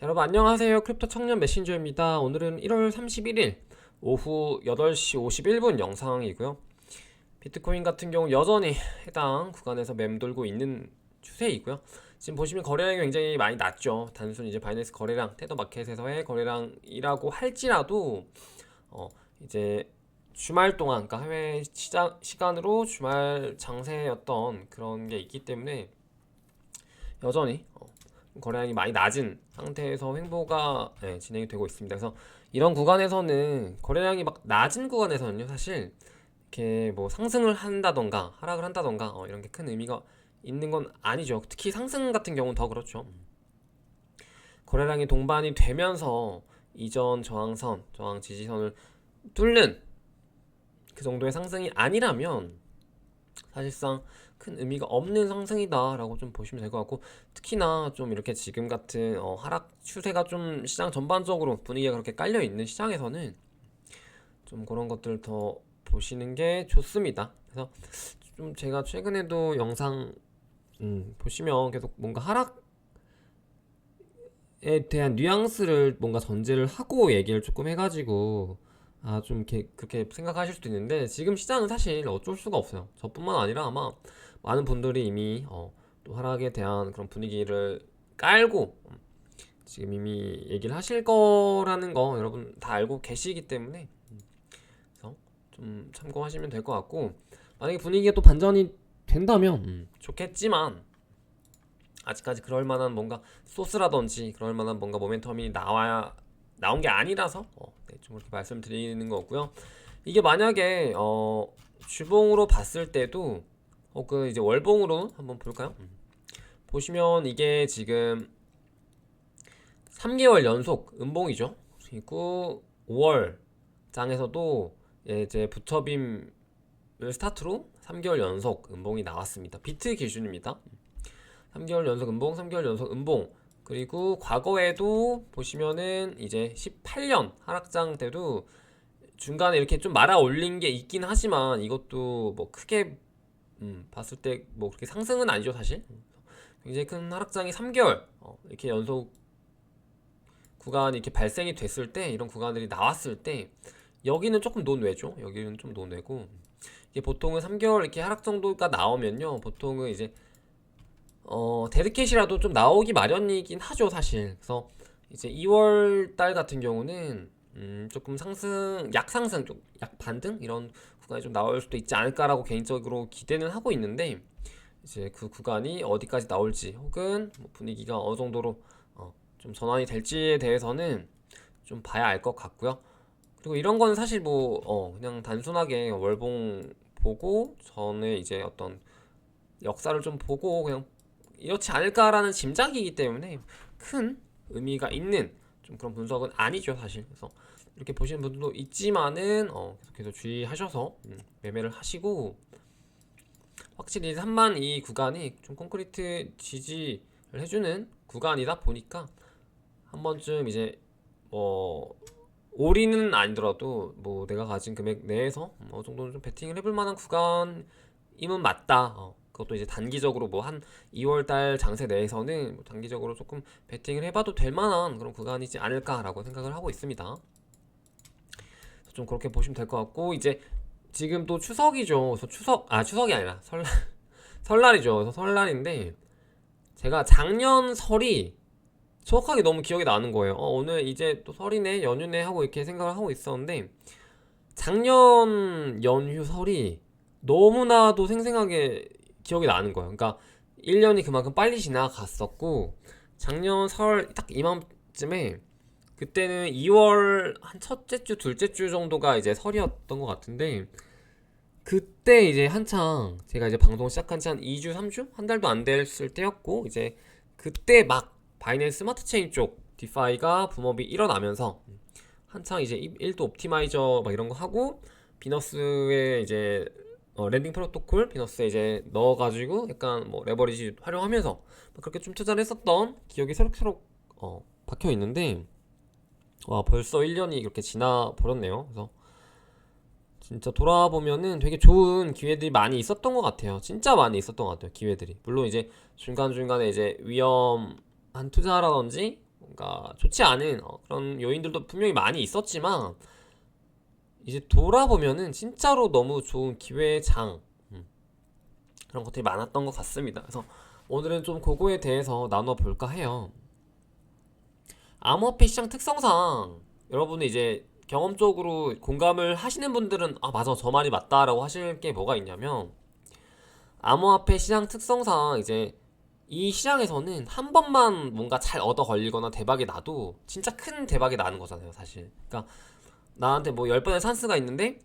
자, 여러분 안녕하세요. 크립토 청년 메신저입니다. 오늘은 1월 31일 오후 8시 51분 영상이고요. 비트코인 같은 경우 여전히 해당 구간에서 맴돌고 있는 추세이고요. 지금 보시면 거래량이 굉장히 많이 낮죠. 단순 이제 바이낸스 거래량, 테더 마켓에서의 거래량이라고 할지라도 어 이제 주말 동안 그러니까 해외 시장 시간으로 주말 장세였던 그런 게 있기 때문에 여전히 어, 거래량이 많이 낮은 상태에서 횡보가 네, 진행이 되고 있습니다. 그래서 이런 구간에서는 거래량이 막 낮은 구간에서는요, 사실 이렇게 뭐 상승을 한다던가 하락을 한다던가 어, 이런 게 큰 의미가 있는 건 아니죠. 특히 상승 같은 경우는 더 그렇죠. 거래량이 동반이 되면서 이전 저항선, 저항 지지선을 뚫는 그 정도의 상승이 아니라면 사실상 큰 의미가 없는 상승이다라고 좀 보시면 될 것 같고 특히나 좀 이렇게 지금 같은 어, 하락 추세가 좀 시장 전반적으로 분위기가 그렇게 깔려 있는 시장에서는 좀 그런 것들을 더 보시는 게 좋습니다. 그래서 좀 제가 최근에도 영상 음, 보시면 계속 뭔가 하락에 대한 뉘앙스를 뭔가 전제를 하고 얘기를 조금 해가지고 아 좀 이렇게 그렇게 생각하실 수도 있는데 지금 시장은 사실 어쩔 수가 없어요. 저뿐만 아니라 아마 많은 분들이 이미 어, 또 하락에 대한 그런 분위기를 깔고 음, 지금 이미 얘기를 하실 거라는 거 여러분 다 알고 계시기 때문에 음, 그래서 좀 참고하시면 될 것 같고 만약에 분위기가 또 반전이 된다면 음, 좋겠지만 아직까지 그럴 만한 뭔가 소스라든지 그럴 만한 뭔가 모멘텀이 나와야 나온 게 아니라서 어, 네, 좀 그렇게 말씀드리는 거고요. 이게 만약에 어, 주봉으로 봤을 때도 혹은 이제 월봉으로 한번 볼까요? 음. 보시면 이게 지금 3개월 연속 음봉이죠. 그리고 5월 장에서도 예, 이제 부처빔을 스타트로 3개월 연속 음봉이 나왔습니다. 비트 기준입니다. 3개월 연속 음봉, 3개월 연속 음봉. 그리고 과거에도 보시면은 이제 18년 하락장 때도 중간에 이렇게 좀 말아 올린 게 있긴 하지만 이것도 뭐 크게 음, 봤을 때 뭐 그렇게 상승은 아니죠 사실. 굉장히 큰 하락장이 3개월 어, 이렇게 연속 구간이 이렇게 발생이 됐을 때 이런 구간들이 나왔을 때 여기는 조금 논외죠. 여기는 좀 논외고 이게 보통은 3개월 이렇게 하락 정도가 나오면요. 보통은 이제 어 데드캣이라도 좀 나오기 마련이긴 하죠 사실 그래서 이제 2월 달 같은 경우는 음, 조금 상승 약상승 좀 약 반등 이런 구간이 좀 나올 수도 있지 않을까라고 개인적으로 기대는 하고 있는데 이제 그 구간이 어디까지 나올지 혹은 뭐 분위기가 어느 정도로 어, 좀 전환이 될지에 대해서는 좀 봐야 알 것 같고요. 그리고 이런 거는 사실 뭐 어, 그냥 단순하게 월봉 보고 전에 이제 어떤 역사를 좀 보고 그냥 이렇지 않을까라는 짐작이기 때문에 큰 의미가 있는 좀 그런 분석은 아니죠 사실. 그래서 이렇게 보시는 분들도 있지만은 어, 계속해서 주의하셔서 음, 매매를 하시고 확실히 3만 이 구간이 좀 콘크리트 지지를 해주는 구간이다 보니까 한 번쯤 이제 뭐 올인은 아니더라도 뭐 내가 가진 금액 내에서 어느 정도는 좀 베팅을 해볼 만한 구간임은 맞다. 어, 그것도 이제 단기적으로 뭐 한 2월 달 장세 내에서는 뭐 단기적으로 조금 베팅을 해봐도 될 만한 그런 구간이지 않을까라고 생각을 하고 있습니다. 좀 그렇게 보시면 될 것 같고 이제 지금 또 추석이죠. 그래서 추석 아 추석이 아니라 설날 설날이죠. 그래서 설날인데 제가 작년 설이 정확하게 너무 기억이 나는 거예요. 어, 오늘 이제 또 설이네 연휴네 하고 이렇게 생각을 하고 있었는데 작년 연휴 설이 너무나도 생생하게 기억이 나는 거예요. 그러니까 1년이 그만큼 빨리 지나갔었고 작년 설딱 이맘쯤에 그때는 2월 한 첫째 주, 둘째 주 정도가 이제 설이었던 것 같은데 그때 이제 한창 제가 이제 방송 시작한 지 한 2주, 3주? 한 달도 안 됐을 때였고 이제 그때 막 바이낸스 스마트 체인 쪽 디파이가 붐업이 일어나면서 한창 이제 1도 옵티마이저 막 이런 거 하고 비너스에 이제 어, 랜딩 프로토콜 비너스에 이제 넣어가지고 약간 뭐 레버리지 활용하면서 막 그렇게 좀 투자를 했었던 기억이 새록새록 어, 박혀 있는데 와 벌써 1년이 이렇게 지나 버렸네요. 그래서 진짜 돌아보면은 되게 좋은 기회들이 많이 있었던 것 같아요. 진짜 많이 있었던 것 같아요. 기회들이. 물론 이제 중간 중간에 이제 위험한 투자라든지 뭔가 좋지 않은 어, 그런 요인들도 분명히 많이 있었지만 이제 돌아보면은 진짜로 너무 좋은 기회장 음, 그런 것들이 많았던 것 같습니다. 그래서 오늘은 좀 그거에 대해서 나눠 볼까 해요. 암호화폐 시장 특성상 여러분은 이제 경험적으로 공감을 하시는 분들은 아 맞아 저 말이 맞다라고 하실 게 뭐가 있냐면 암호화폐 시장 특성상 이제 이 시장에서는 한 번만 뭔가 잘 얻어 걸리거나 대박이 나도 진짜 큰 대박이 나는 거잖아요 사실 그러니까 나한테 뭐 10번의 찬스가 있는데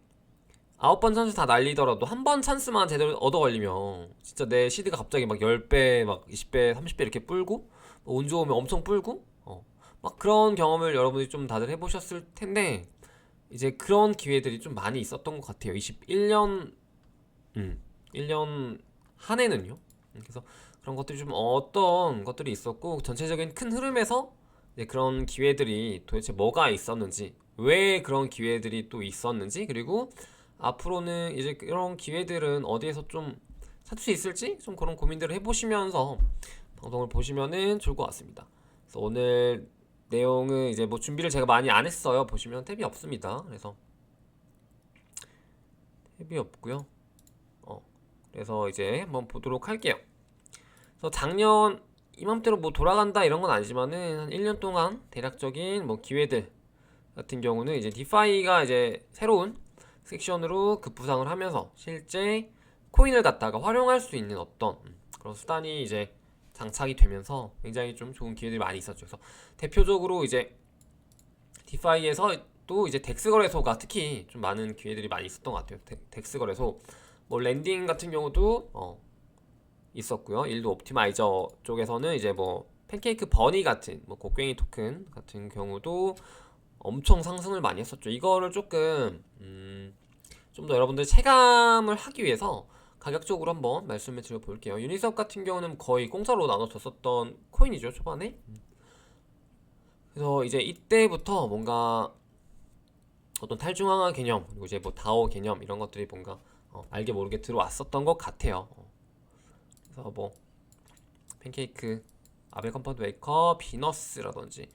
아홉 번 찬스 다 날리더라도 한 번 찬스만 제대로 얻어 걸리면 진짜 내 시드가 갑자기 막 10배 막 20배 30배 이렇게 불고 뭐 운 좋으면 엄청 불고? 어. 막 그런 경험을 여러분이 좀 다들 해보셨을 텐데 이제 그런 기회들이 좀 많이 있었던 것 같아요. 21년 음 1년 한 해는요. 음, 그래서 그런 것들이 좀 어떤 것들이 있었고 전체적인 큰 흐름에서 그런 기회들이 도대체 뭐가 있었는지 왜 그런 기회들이 또 있었는지 그리고 앞으로는 이제 그런 기회들은 어디에서 좀 찾을 수 있을지 좀 그런 고민들을 해보시면서 방송을 보시면은 좋을 것 같습니다. 그래서 오늘 내용은 이제 뭐 준비를 제가 많이 안 했어요. 보시면 탭이 없습니다. 그래서 탭이 없고요. 어, 그래서 이제 한번 보도록 할게요. 그래서 작년 이맘때로 뭐 돌아간다 이런 건 아니지만은 한 1년 동안 대략적인 뭐 기회들 같은 경우는 이제 디파이가 이제 새로운 섹션으로 급부상을 하면서 실제 코인을 갖다가 활용할 수 있는 어떤 음, 그런 수단이 이제 장착이 되면서 굉장히 좀 좋은 기회들이 많이 있었죠. 그래서 대표적으로 이제 디파이에서 또 이제 덱스 거래소가 특히 좀 많은 기회들이 많이 있었던 것 같아요. 덱- 덱스 거래소 뭐 랜딩 같은 경우도 어 있었고요. 일도 옵티마이저 쪽에서는 이제 뭐 팬케이크 버니 같은 뭐 곡괭이 토큰 같은 경우도 엄청 상승을 많이 했었죠. 이거를 조금 음, 좀 더 여러분들 체감을 하기 위해서 가격적으로 한번 말씀을 드려볼게요. 유니섭 같은 경우는 거의 공짜로 나눠줬었던 코인이죠 초반에. 그래서 이제 이때부터 뭔가 어떤 탈중앙화 개념 그리고 이제 뭐 다오 개념 이런 것들이 뭔가 어, 알게 모르게 들어왔었던 것 같아요. 어. 그래서 뭐 팬케이크, 아벨 컴퍼트 웨이커, 비너스라든지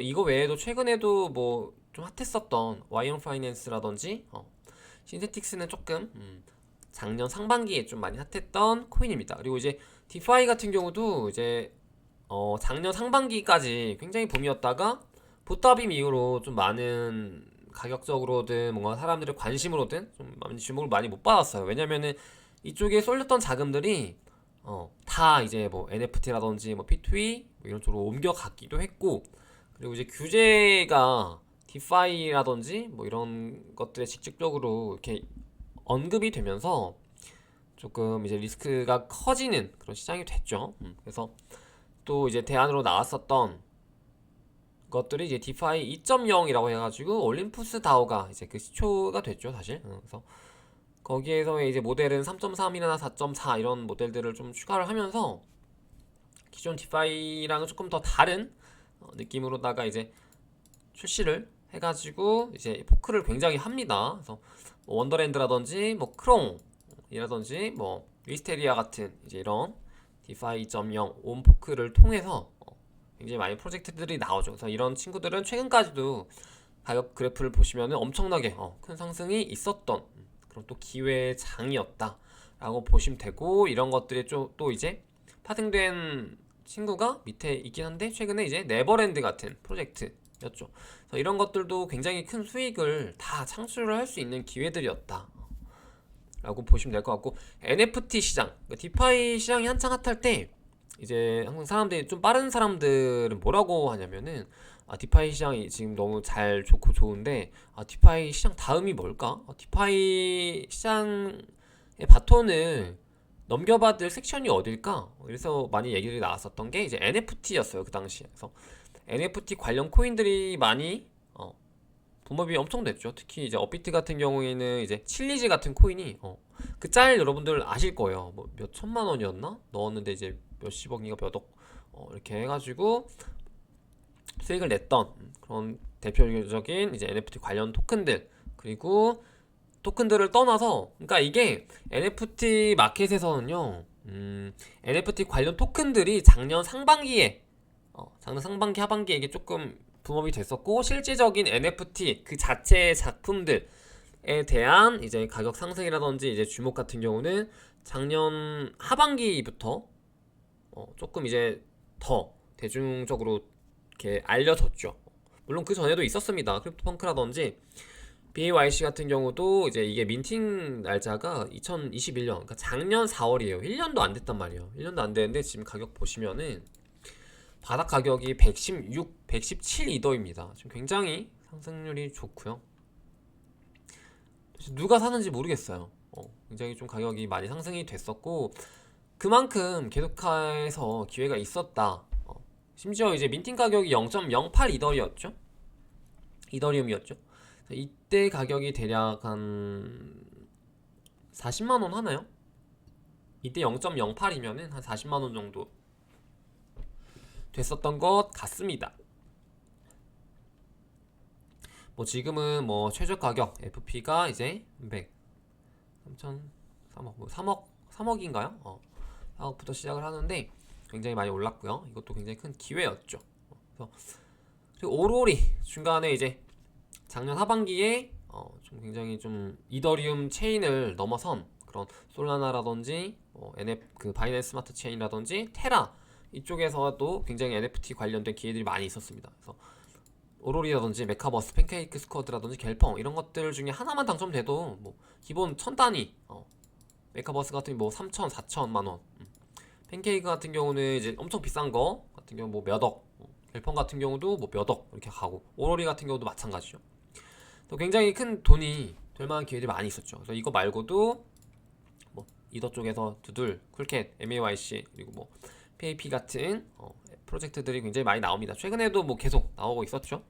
이거 이거 외에도 최근에도 뭐 좀 핫했었던 와이언 파이낸스라든지 어, 신세틱스는 조금 음, 작년 상반기에 좀 많이 핫했던 코인입니다. 그리고 이제 디파이 같은 경우도 이제 어, 작년 상반기까지 굉장히 붐이었다가 보따빔 이후로 좀 많은 가격적으로든 뭔가 사람들의 관심으로든 좀 많이 주목을 많이 못 받았어요. 왜냐면은 이쪽에 쏠렸던 자금들이 어, 다 이제 뭐 NFT라든지 뭐 P2E 뭐 이런 쪽으로 옮겨갔기도 했고 그리고 이제 규제가 디파이라든지 뭐 이런 것들에 직접적으로 이렇게 언급이 되면서 조금 이제 리스크가 커지는 그런 시장이 됐죠. 음, 그래서 또 이제 대안으로 나왔었던 것들이 이제 디파이 2.0이라고 해가지고 올림푸스 다오가 이제 그 시초가 됐죠, 사실. 음, 그래서 거기에서의 이제 모델은 3.3이나 4.4 이런 모델들을 좀 추가를 하면서 기존 디파이랑은 조금 더 다른 어, 느낌으로다가 이제 출시를 해가지고 이제 포크를 굉장히 합니다. 그래서 뭐 원더랜드라든지 뭐 크롱이라든지 뭐 위스테리아 같은 이제 이런 디파이 2.0 온포크를 통해서 어, 굉장히 많은 프로젝트들이 나오죠. 그래서 이런 친구들은 최근까지도 가격 그래프를 보시면은 엄청나게 어, 큰 상승이 있었던 음, 그런 또 기회장이었다라고 보시면 되고 이런 것들이 좀 또 이제 파생된 친구가 밑에 있긴 한데 최근에 이제 네버랜드 같은 프로젝트였죠. 그래서 이런 것들도 굉장히 큰 수익을 다 창출을 할 수 있는 기회들이었다. 라고 보시면 될 것 같고 NFT 시장, 그러니까 디파이 시장이 한창 핫할 때 이제 항상 사람들이 좀 빠른 사람들은 뭐라고 하냐면은 아 디파이 시장이 지금 너무 잘 좋고 좋은데 아 디파이 시장 다음이 뭘까? 아, 디파이 시장의 바톤을 넘겨받을 섹션이 어딜까? 그래서 많이 얘기들이 나왔었던 게 이제 NFT였어요 그 당시에. 그래서 NFT 관련 코인들이 많이 어, 붐업이 엄청 됐죠. 특히 이제 업비트 같은 경우에는 이제 칠리즈 같은 코인이 어, 그 짤 여러분들 아실 거예요. 뭐 몇 천만 원이었나? 넣었는데 이제 몇십억인가 몇억 어, 이렇게 해가지고 수익을 냈던 그런 대표적인 이제 NFT 관련 토큰들 그리고 토큰들을 떠나서 그러니까 이게 NFT 마켓에서는요 음, NFT 관련 토큰들이 작년 상반기에 어, 작년 상반기 하반기에 이게 조금 붐업이 됐었고 실질적인 NFT 그 자체의 작품들에 대한 이제 가격 상승이라든지 이제 주목 같은 경우는 작년 하반기부터 어, 조금 이제 더 대중적으로 이렇게 알려졌죠. 물론 그 전에도 있었습니다. 크립토펑크라든지 BAYC 같은 경우도 이제 이게 민팅 날짜가 2021년, 그러니까 작년 4월이에요. 1년도 안 됐단 말이에요. 1년도 안 됐는데 지금 가격 보시면은 바닥 가격이 116, 117 이더입니다. 지금 굉장히 상승률이 좋고요. 누가 사는지 모르겠어요. 어, 굉장히 좀 가격이 많이 상승이 됐었고 그만큼 계속해서 기회가 있었다. 어, 심지어 이제 민팅 가격이 0.08 이더리였죠. 이더리움이었죠. 이때 가격이 대략 한 40만 원 하나요? 이때 0.08이면은 한 40만 원 정도 됐었던 것 같습니다. 뭐 지금은 뭐 최저 가격 FP가 이제 100, 3천, 3억, 뭐 3억, 3억인가요? 어, 4억부터 시작을 하는데 굉장히 많이 올랐고요. 이것도 굉장히 큰 기회였죠. 어, 그래서 오로리 중간에 이제 작년 하반기에 어, 좀 굉장히 좀 이더리움 체인을 넘어선 그런 솔라나라든지 어, NF 그 바이낸스 스마트 체인이라든지 테라 이쪽에서도 굉장히 NFT 관련된 기회들이 많이 있었습니다. 그래서 오로리라든지 메카버스, 팬케이크 스쿼드라든지 갤펑 이런 것들 중에 하나만 당첨돼도 뭐 기본 천 단위 어, 메카버스 같은 뭐 3천, 4천만 원 음. 팬케이크 같은 경우는 이제 엄청 비싼 거 같은 경우 뭐 몇 억 어, 갤펑 같은 경우도 뭐 몇 억 이렇게 가고 오로리 같은 경우도 마찬가지죠. 또 굉장히 큰 돈이 될 만한 기회들이 많이 있었죠. 그래서 이거 말고도 뭐 이더 쪽에서 두들, 쿨캣, MAYC 그리고 뭐 PAP 같은 어, 프로젝트들이 굉장히 많이 나옵니다. 최근에도 뭐 계속 나오고 있었죠.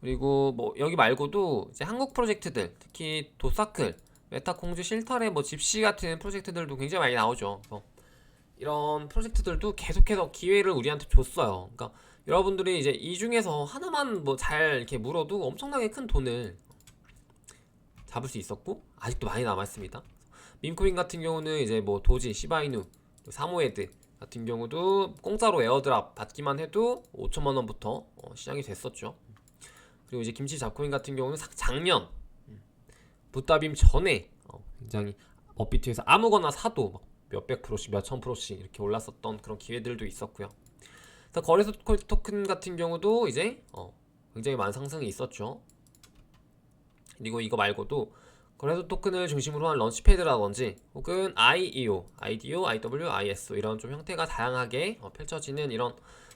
그리고 뭐 여기 말고도 이제 한국 프로젝트들, 특히 도사클, 메타콩즈, 실타레, 뭐 집시 같은 프로젝트들도 굉장히 많이 나오죠. 그래서 이런 프로젝트들도 계속해서 기회를 우리한테 줬어요. 그러니까 여러분들이 이제 이 중에서 하나만 뭐 잘 이렇게 물어도 엄청나게 큰 돈을 잡을 수 있었고 아직도 많이 남아 있습니다. 밈코인 같은 경우는 이제 뭐 도지, 시바이누, 사모헤드 같은 경우도 공짜로 에어드랍 받기만 해도 5천만 원부터 어, 시작이 됐었죠. 그리고 이제 김치 잡코인 같은 경우는 사- 작년 음, 붓다빔 전에 어, 굉장히 업비트에서 아무거나 사도 막 몇백 프로씩 몇천 프로씩 이렇게 올랐었던 그런 기회들도 있었고요. 그래서 거래소 토- 토큰 같은 경우도 이제 어, 굉장히 많은 상승이 있었죠. 그리고 이거 말고도 거래소 토큰을 중심으로 한 런치패드라든지 혹은 IEO, IDO, IW, ISO 이런 좀 형태가 다양하게 어, 펼쳐지는 이런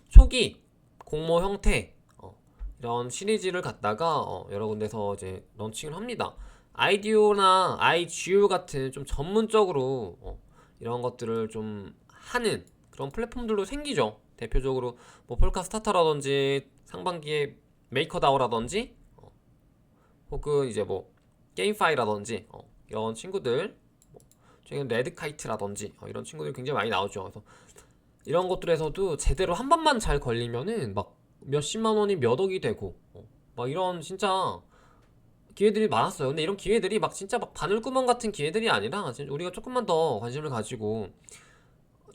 초기 공모 형태 어, 이런 시리즈를 갖다가 어, 여러 군데서 이제 런칭을 합니다. IDO나 IGO 같은 좀 전문적으로 어, 이런 것들을 좀 하는 그런 플랫폼들도 생기죠. 대표적으로 뭐 폴카 스타터라든지 상반기에 메이커다오라든지 어, 혹은 이제 뭐 게임파이라든지 어, 이런 친구들 뭐 최근 레드카이트라든지 어, 이런 친구들 굉장히 많이 나오죠. 그래서 이런 것들에서도 제대로 한 번만 잘 걸리면은 막 몇십만 원이 몇 억이 되고 어, 막 이런 진짜 기회들이 많았어요. 근데 이런 기회들이 막 진짜 막 바늘구멍 같은 기회들이 아니라 우리가 조금만 더 관심을 가지고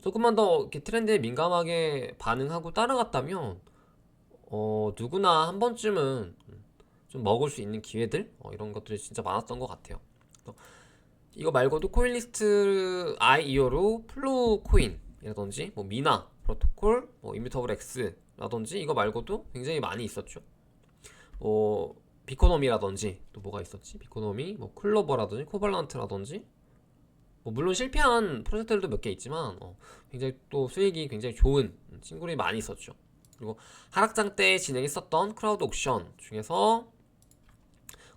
조금만 더 이렇게 트렌드에 민감하게 반응하고 따라갔다면 어 누구나 한 번쯤은 좀 먹을 수 있는 기회들 어, 이런 것들이 진짜 많았던 것 같아요. 이거 말고도 코인리스트 IEO로 플로우 코인이라든지 뭐 미나 프로토콜, 뭐 이뮤터블 X라든지 이거 말고도 굉장히 많이 있었죠. 뭐 비코노미라든지 또 뭐가 있었지? 비코노미, 뭐 클로버라든지 코발란트라든지 뭐 물론 실패한 프로젝트들도 몇 개 있지만 어, 굉장히 또 수익이 굉장히 좋은 친구들이 많이 있었죠. 그리고 하락장 때 진행했었던 크라우드 옥션 중에서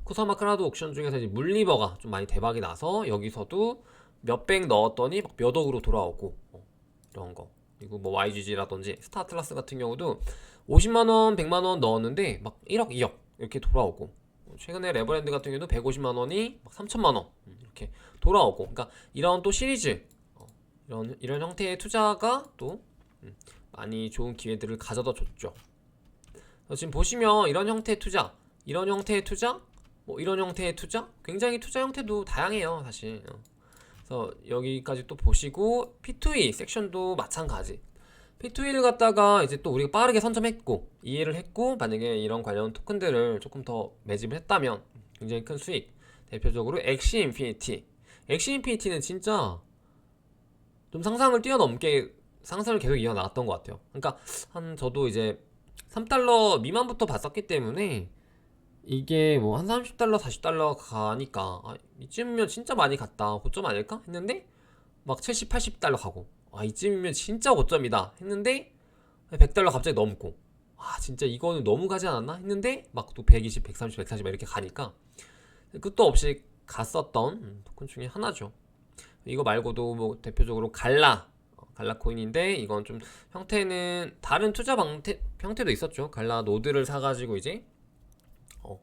코사마 크라우드 옥션 중에서 이제 물리버가 좀 많이 대박이 나서 여기서도 몇 백 넣었더니 막 몇 억으로 돌아오고 어, 이런 거 그리고 뭐 YGG라든지 스타틀라스 같은 경우도 50만 원, 100만 원 넣었는데 막 1억, 2억 이렇게 돌아오고 어, 최근에 레버랜드 같은 경우도 150만 원이 막 3천만 원 음, 이렇게 돌아오고 그러니까 이런 또 시리즈 어, 이런 이런 형태의 투자가 또 음, 많이 좋은 기회들을 가져다 줬죠. 지금 보시면 이런 형태의 투자, 이런 형태의 투자, 뭐 이런 형태의 투자, 굉장히 투자 형태도 다양해요, 사실. 어. 그래서 여기까지 또 보시고 P2E 섹션도 마찬가지. P2E를 갖다가 이제 또 우리가 빠르게 선점했고 이해를 했고 만약에 이런 관련 토큰들을 조금 더 매집을 했다면 굉장히 큰 수익. 대표적으로 엑시 인피니티 엑시 인피니티는 진짜 좀 상상을 뛰어넘게 상승을 계속 이어나갔던 것 같아요. 그러니까 한 저도 이제 3달러 미만부터 봤었기 때문에 이게 뭐 한 30달러 40달러 가니까 아, 이쯤이면 진짜 많이 갔다. 고점 아닐까? 했는데 막 70, 80달러 가고 아 이쯤이면 진짜 고점이다 했는데 100달러 갑자기 넘고 아 진짜 이거는 너무 가지 않았나 했는데 막 또 120, 130, 140 이렇게 가니까 끝도 없이 갔었던 음, 토큰 중에 하나죠. 이거 말고도 뭐 대표적으로 갈라 어, 갈라 코인인데 이건 좀 형태는 다른 투자 방태, 형태도 있었죠. 갈라 노드를 사가지고 이제 어,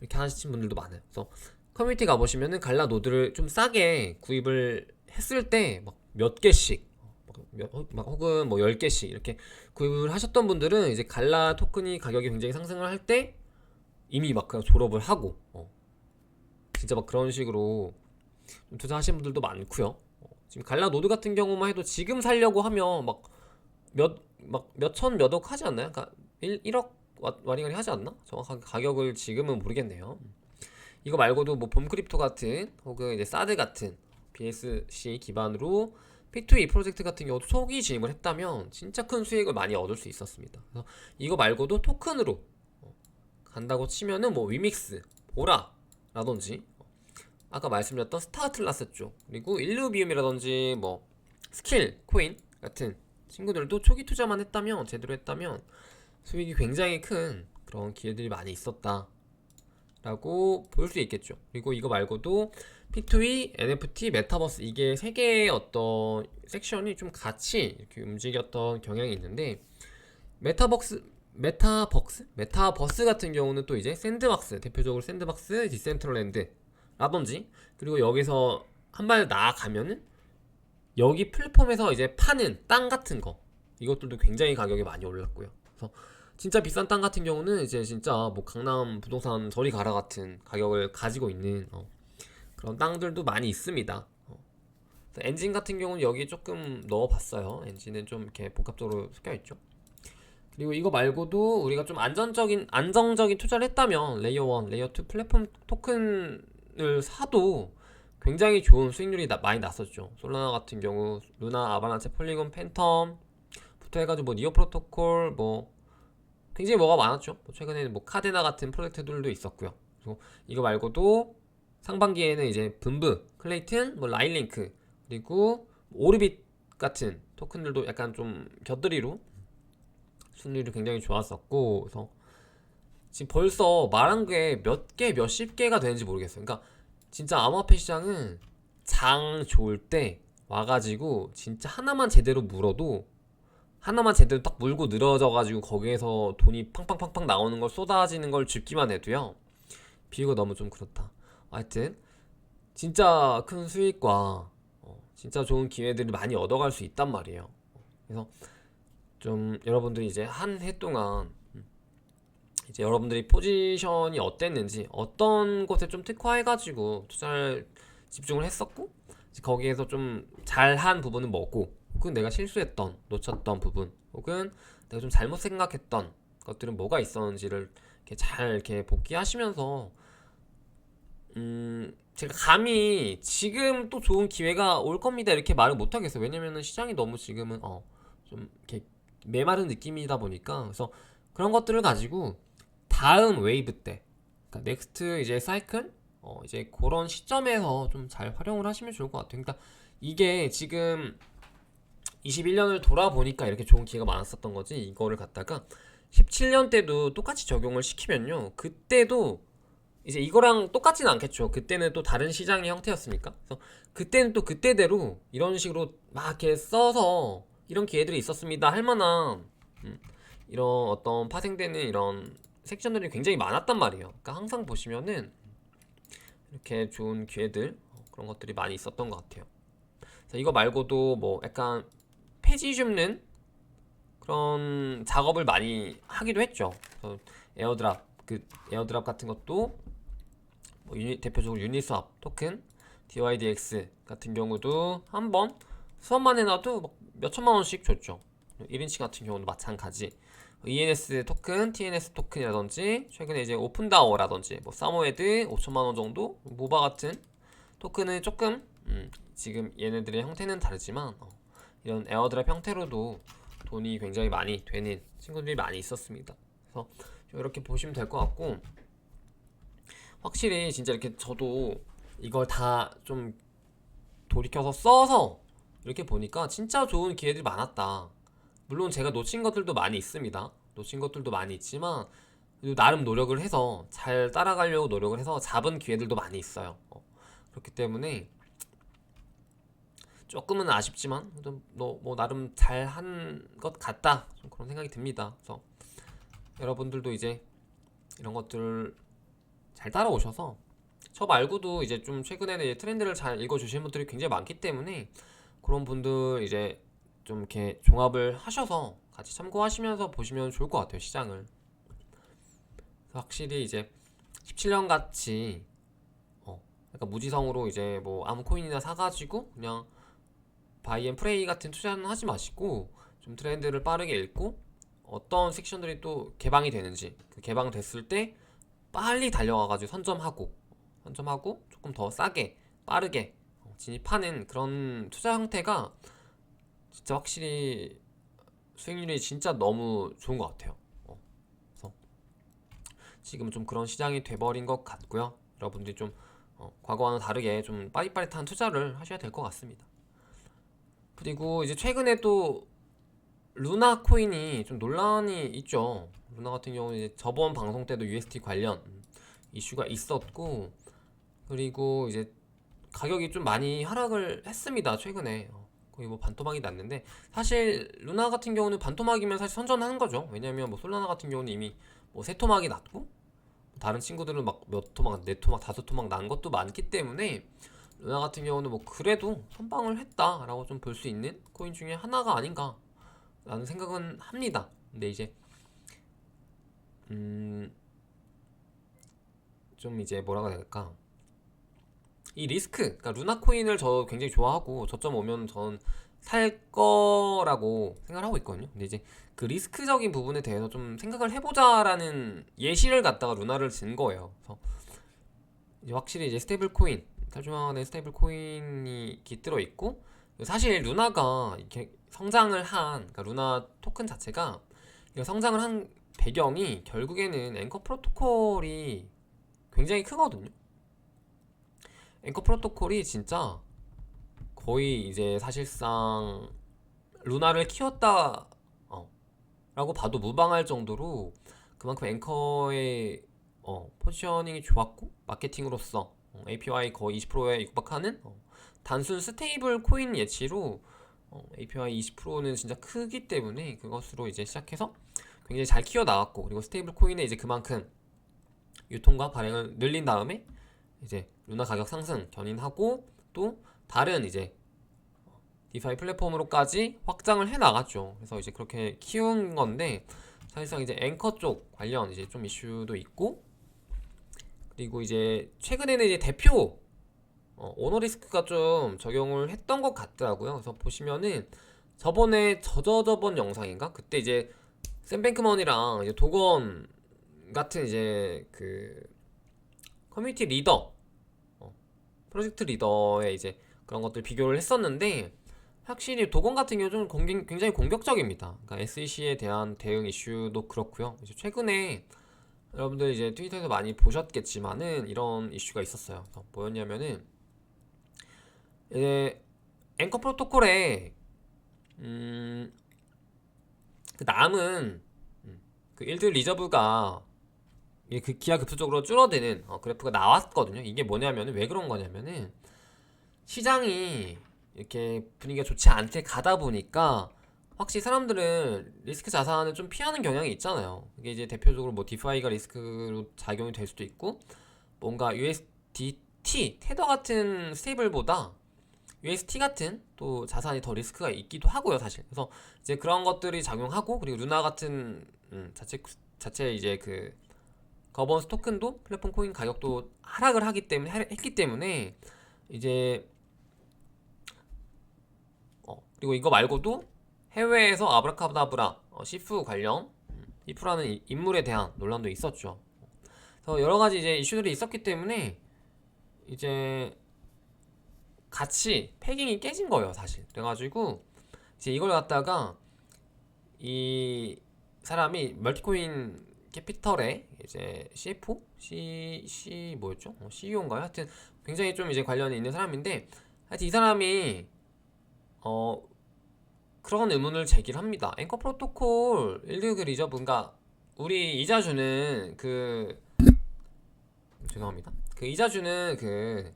이렇게 하시는 분들도 많아요. 그래서 커뮤니티 가보시면은 갈라 노드를 좀 싸게 구입을 했을 때 막 몇 개씩 막 몇- 혹은 뭐 10개씩 이렇게 구입을 하셨던 분들은 이제 갈라 토큰이 가격이 굉장히 상승을 할 때 이미 막 그냥 졸업을 하고 어. 진짜 막 그런 식으로 좀 투자하시는 분들도 많고요 어, 지금 갈라 노드 같은 경우만 해도 지금 살려고 하면 막 몇 막 몇천 몇 억 하지 않나요? 그러니까 1, 1억 와리가리 하지 않나? 정확하게 가격을 지금은 모르겠네요 이거 말고도 뭐 봄크립토 같은 혹은 이제 사드 같은 BSC 기반으로 P2E 프로젝트 같은 경우도 초기 진입을 했다면 진짜 큰 수익을 많이 얻을 수 있었습니다. 그래서 이거 말고도 토큰으로 어, 간다고 치면은 뭐 위믹스, 보라라든지 어, 아까 말씀드렸던 스타틀라스 쪽 그리고 일루비움이라든지 뭐 스킬 코인 같은 친구들도 초기 투자만 했다면 제대로 했다면 수익이 굉장히 큰 그런 기회들이 많이 있었다. 라고 볼 수 있겠죠. 그리고 이거 말고도 P2E, NFT, 메타버스 이게 세 개의 어떤 섹션이 좀 같이 이렇게 움직였던 경향이 있는데 메타버스 메타버스 메타버스 같은 경우는 또 이제 샌드박스 대표적으로 샌드박스, 디센트럴랜드라든지 그리고 여기서 한 발 나아가면은 여기 플랫폼에서 이제 파는 땅 같은 거 이것들도 굉장히 가격이 많이 올랐고요. 그래서 진짜 비싼 땅 같은 경우는 이제 진짜 뭐 강남 부동산 저리 가라 같은 가격을 가지고 있는 어, 그런 땅들도 많이 있습니다. 어. 엔진 같은 경우는 여기 조금 넣어봤어요. 엔진은 좀 이렇게 복합적으로 섞여 있죠. 그리고 이거 말고도 우리가 좀 안전적인 안정적인 투자를 했다면 레이어 1, 레이어 2 플랫폼 토큰을 사도 굉장히 좋은 수익률이 나- 많이 났었죠. 솔라나 같은 경우 루나, 아바나체, 폴리곤, 팬텀 부터 해가지고 뭐 니오 프로토콜 뭐 굉장히 뭐가 많았죠. 뭐 최근에는 뭐 카데나 같은 프로젝트들도 있었고요. 그리고 이거 말고도 상반기에는 이제 분브, 클레이튼, 뭐 라인링크 그리고 오르빗 같은 토큰들도 약간 좀 곁들이로 순위율이 굉장히 좋았었고 그래서 지금 벌써 말한 게 몇 개, 몇십 개가 되는지 모르겠어요. 그러니까 진짜 암호화폐 시장은 장 좋을 때 와가지고 진짜 하나만 제대로 물어도 하나만 제대로 딱 물고 늘어져가지고 거기에서 돈이 팡팡팡팡 나오는 걸 쏟아지는 걸 줍기만 해도요 비유가 너무 좀 그렇다 하여튼 진짜 큰 수익과 어, 진짜 좋은 기회들을 많이 얻어갈 수 있단 말이에요. 그래서 좀 여러분들이 이제 한 해 동안 음, 이제 여러분들이 포지션이 어땠는지 어떤 곳에 좀 특화해가지고 투자를 집중을 했었고 거기에서 좀 잘한 부분은 뭐고 혹은 내가 실수했던 놓쳤던 부분 혹은 내가 좀 잘못 생각했던 것들은 뭐가 있었는지를 이렇게 잘 이렇게 복귀하시면서 음 제가 감히 지금 또 좋은 기회가 올 겁니다 이렇게 말을 못 하겠어요. 왜냐면은 시장이 너무 지금은 어 좀 이렇게 메마른 느낌이다 보니까. 그래서 그런 것들을 가지고 다음 웨이브 때 그러니까 넥스트 이제 사이클? 어 이제 그런 시점에서 좀 잘 활용을 하시면 좋을 것 같아요. 그러니까 이게 지금 21년을 돌아보니까 이렇게 좋은 기회가 많았었던 거지. 이거를 갖다가 17년 때도 똑같이 적용을 시키면요. 그때도 이제 이거랑 똑같지는 않겠죠. 그때는 또 다른 시장의 형태였으니까? 그래서 그때는 또 그때대로 이런 식으로 막 이렇게 써서 이런 기회들이 있었습니다. 할 만한 음, 이런 어떤 파생되는 이런 섹션들이 굉장히 많았단 말이에요. 그러니까 항상 보시면은 이렇게 좋은 기회들 어, 그런 것들이 많이 있었던 것 같아요. 그래서 이거 말고도 뭐 약간 폐지 줍는 그런 작업을 많이 하기도 했죠. 에어드랍 그 에어드랍 같은 것도 뭐 유니, 대표적으로 유니스왑 토큰 DYDX 같은 경우도 한 번 수업만 해놔도 막 몇천만 원씩 줬죠. 1인치 같은 경우도 마찬가지. ENS 토큰, TNS 토큰이라든지 최근에 이제 오픈다워라든지 뭐 사모에드 5천만 원 정도 모바 같은 토큰은 조금 음, 지금 얘네들의 형태는 다르지만 어, 이런 에어드랍 형태로도 돈이 굉장히 많이 되는 친구들이 많이 있었습니다. 그래서 이렇게 보시면 될 것 같고 확실히 진짜 이렇게 저도 이걸 다 좀 돌이켜서 써서 이렇게 보니까 진짜 좋은 기회들이 많았다. 물론 제가 놓친 것들도 많이 있습니다. 놓친 것들도 많이 있지만 나름 노력을 해서 잘 따라가려고 노력을 해서 잡은 기회들도 많이 있어요. 어, 그렇기 때문에 조금은 아쉽지만 뭐, 뭐 나름 잘 한 것 같다 좀 그런 생각이 듭니다. 그래서 여러분들도 이제 이런 것들 잘 따라오셔서 저 말고도 이제 좀 최근에는 이제 트렌드를 잘 읽어주시는 분들이 굉장히 많기 때문에 그런 분들 이제 좀 이렇게 종합을 하셔서 같이 참고하시면서 보시면 좋을 것 같아요 시장을. 확실히 이제 17년 같이 어 약간 무지성으로 이제 뭐 아무 코인이나 사가지고 그냥 바이앤 프레이 같은 투자는 하지 마시고 좀 트렌드를 빠르게 읽고 어떤 섹션들이 또 개방이 되는지 그 개방됐을 때 빨리 달려가가지고 선점하고 선점하고 조금 더 싸게 빠르게 어, 진입하는 그런 투자 형태가 진짜 확실히 수익률이 진짜 너무 좋은 것 같아요. 어, 그래서 지금은 좀 그런 시장이 돼버린 것 같고요. 여러분들이 좀 어, 과거와는 다르게 좀 빠릿빠릿한 투자를 하셔야 될 것 같습니다. 그리고 이제 최근에 또 루나 코인이 좀 논란이 있죠. 루나 같은 경우는 이제 저번 방송 때도 UST 관련 이슈가 있었고 그리고 이제 가격이 좀 많이 하락을 했습니다. 최근에 어, 거의 뭐 반토막이 났는데 사실 루나 같은 경우는 반토막이면 사실 선전하는 거죠. 왜냐면 뭐 솔라나 같은 경우는 이미 뭐 세 토막이 났고 다른 친구들은 막 몇 토막, 네 토막, 다섯 토막 난 것도 많기 때문에 루나 같은 경우는 뭐 그래도 선방을 했다라고 좀 볼 수 있는 코인 중에 하나가 아닌가 라는 생각은 합니다. 근데 이제 음 좀 이제 뭐라고 해야 될까? 이 리스크, 그러니까 루나 코인을 저 굉장히 좋아하고 저점 오면 전 살 거라고 생각을 하고 있거든요. 근데 이제 그 리스크적인 부분에 대해서 좀 생각을 해보자라는 예시를 갖다가 루나를 든 거예요. 그래서 이제 확실히 이제 스테이블 코인, 탈중앙화된 스테이블 코인이 깃들어 있고 사실 루나가 이렇게 성장을 한 그러니까 루나 토큰 자체가 성장을 한 배경이 결국에는 앵커 프로토콜이 굉장히 크거든요. 앵커 프로토콜이 진짜 거의 이제 사실상 루나를 키웠다 어, 라고 봐도 무방할 정도로 그만큼 앵커의 어, 포지셔닝이 좋았고 마케팅으로서 어, APY 거의 20%에 육박하는 어, 단순 스테이블 코인 예치로 어, APY 20%는 진짜 크기 때문에 그것으로 이제 시작해서 굉장히 잘 키워 나왔고 그리고 스테이블 코인에 이제 그만큼 유통과 발행을 늘린 다음에 이제 루나 가격 상승 견인하고 또 다른 이제 디파이 플랫폼으로까지 확장을 해 나갔죠. 그래서 이제 그렇게 키운 건데 사실상 이제 앵커 쪽 관련 이제 좀 이슈도 있고 그리고 이제 최근에는 이제 대표 어, 오너 리스크가 좀 적용을 했던 것 같더라고요. 그래서 보시면은 저번에 저저저번 영상인가 그때 이제 샘뱅크먼이랑 이제 도건 같은 이제 그 커뮤니티 리더 어, 프로젝트 리더의 이제 그런 것들 비교를 했었는데 확실히 도건 같은 경우 좀 공격, 굉장히 공격적입니다. 그러니까 SEC에 대한 대응 이슈도 그렇고요. 이제 최근에 여러분들 이제 트위터에서 많이 보셨겠지만은 이런 이슈가 있었어요. 뭐였냐면은 이제 앵커 프로토콜에 음, 그 남은 음, 그 일드 리저브가 그 기하급수적으로 줄어드는 어, 그래프가 나왔거든요. 이게 뭐냐면은 왜 그런 거냐면은 시장이 이렇게 분위기가 좋지 않게 가다 보니까 확실히 사람들은 리스크 자산을 좀 피하는 경향이 있잖아요. 이게 이제 대표적으로 뭐 디파이가 리스크로 작용이 될 수도 있고 뭔가 USDT 테더 같은 스테이블보다 UST 같은 또 자산이 더 리스크가 있기도 하고요, 사실. 그래서 이제 그런 것들이 작용하고 그리고 루나 같은 음, 자체 자체 이제 그 거버넌스 토큰도 플랫폼 코인 가격도 하락을 하기 때문에 했기 때문에 이제 어, 그리고 이거 말고도 해외에서 아브라카다브라 어, 시프 관련 음, 시프라는 이- 인물에 대한 논란도 있었죠. 그래서 여러 가지 이제 이슈들이 있었기 때문에 이제 같이 패깅이 깨진 거예요, 사실. 그래가지고 이제 이걸 갖다가 이 사람이 멀티코인 캐피털의 이제 CFO, C C 뭐였죠? 어, CEO인가요? 하여튼 굉장히 좀 이제 관련이 있는 사람인데 하여튼 이 사람이 어 그런 의문을 제기를 합니다. 앵커 프로토콜 1그 리저브가 우리 이자 주는 그 죄송합니다. 그 이자 주는 그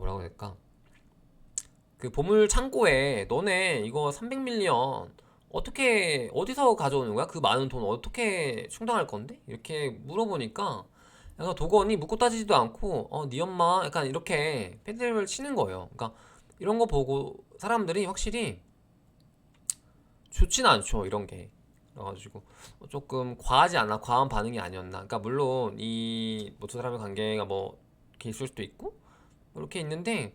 뭐라고 될까? 그 보물 창고에 너네 이거 300밀리언 어떻게 어디서 가져오는 거야? 그 많은 돈 어떻게 충당할 건데? 이렇게 물어보니까 약간 도건이 묻고 따지지도 않고 어네 엄마 약간 이렇게 패드립을 치는 거예요. 그러니까 이런 거 보고 사람들이 확실히 좋진 않죠 이런 게 그래가지고 조금 과하지 않나 과한 반응이 아니었나 그러니까 물론 이뭐두 사람의 관계가 뭐 있을 수도 있고 이렇게 있는데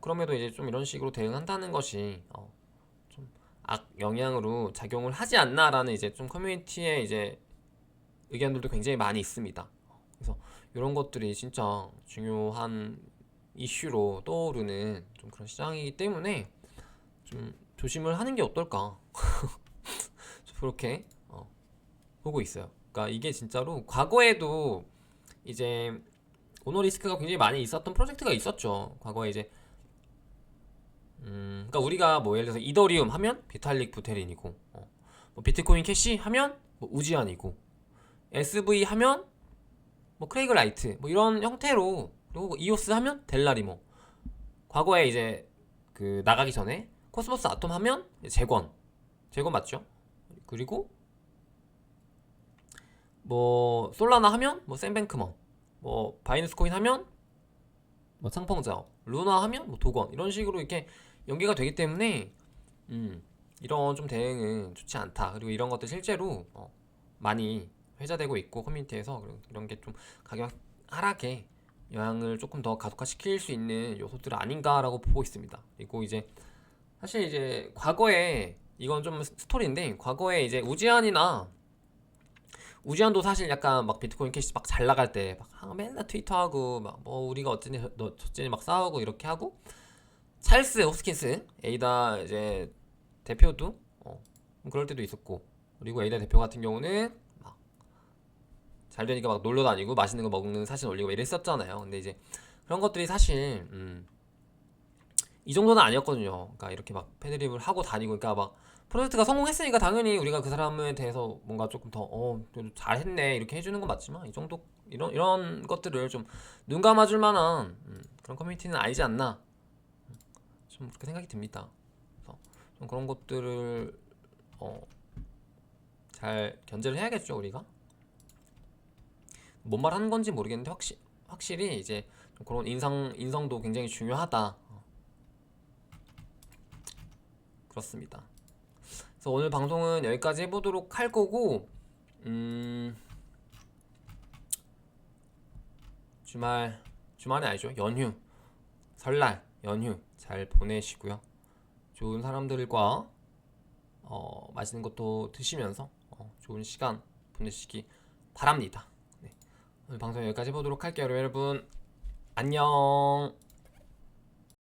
그럼에도 이제 좀 이런 식으로 대응한다는 것이 어, 좀악 영향으로 작용을 하지 않나라는 이제 좀 커뮤니티에 이제 의견들도 굉장히 많이 있습니다. 그래서 이런 것들이 진짜 중요한 이슈로 떠오르는 좀 그런 시장이기 때문에 좀 조심을 하는 게 어떨까 그렇게 어, 보고 있어요. 그러니까 이게 진짜로 과거에도 이제 오너 리스크가 굉장히 많이 있었던 프로젝트가 있었죠. 과거에 이제 음, 그러니까 우리가 뭐 예를 들어서 이더리움 하면 비탈릭 부테린이고, 어, 뭐 비트코인 캐시 하면 뭐 우지안이고, SV 하면 뭐 크레이그 라이트, 뭐 이런 형태로 그리고 이오스 하면 델라리모. 과거에 이제 그 나가기 전에 코스모스 아톰 하면 재권, 재권 맞죠? 그리고 뭐 솔라나 하면 뭐 샌뱅크먼, 뭐 바이낸스 코인 하면 뭐 상펑자오, 루나 하면 뭐 도건 이런 식으로 이렇게 연계가 되기 때문에 음, 이런 좀 대응은 좋지 않다. 그리고 이런 것들 실제로 어, 많이 회자되고 있고 커뮤니티에서 이런 게 좀 가격 하락에 영향을 조금 더 가속화시킬 수 있는 요소들 아닌가라고 보고 있습니다. 그리고 이제 사실 이제 과거에 이건 좀 스토리인데 과거에 이제 우지안이나 우지안도 사실 약간 막 비트코인 캐시 막 잘 나갈 때막 맨날 트위터하고 막 뭐 우리가 어쩌니 너 저쩌니 막 싸우고 이렇게 하고 찰스 호스킨스 에이다 이제 대표도 어, 그럴 때도 있었고 그리고 에이다 대표 같은 경우는 막 잘 되니까 막 놀러 다니고 맛있는 거 먹는 사진 올리고 이랬었잖아요. 근데 이제 그런 것들이 사실 음, 이 정도는 아니었거든요. 그러니까 이렇게 막 패드립을 하고 다니고 그러니까 막 프로젝트가 성공했으니까 당연히 우리가 그 사람에 대해서 뭔가 조금 더 어, 잘했네 이렇게 해주는 건 맞지만 이 정도 이런 이런 것들을 좀 눈 감아줄 만한 음, 그런 커뮤니티는 아니지 않나 좀 그렇게 생각이 듭니다. 그래서 좀 그런 것들을 어, 잘 견제를 해야겠죠 우리가. 뭔 말 하는 건지 모르겠는데 확실 확실히 이제 좀 그런 인상 인성도 굉장히 중요하다. 어. 그렇습니다. 그래서 오늘 방송은 여기까지 해보도록 할 거고 음, 주말 주말이 아니죠 연휴 설날 연휴 잘 보내시고요. 좋은 사람들과 어, 맛있는 것도 드시면서 어, 좋은 시간 보내시기 바랍니다. 네. 오늘 방송 여기까지 해보도록 할게요, 여러분. 안녕.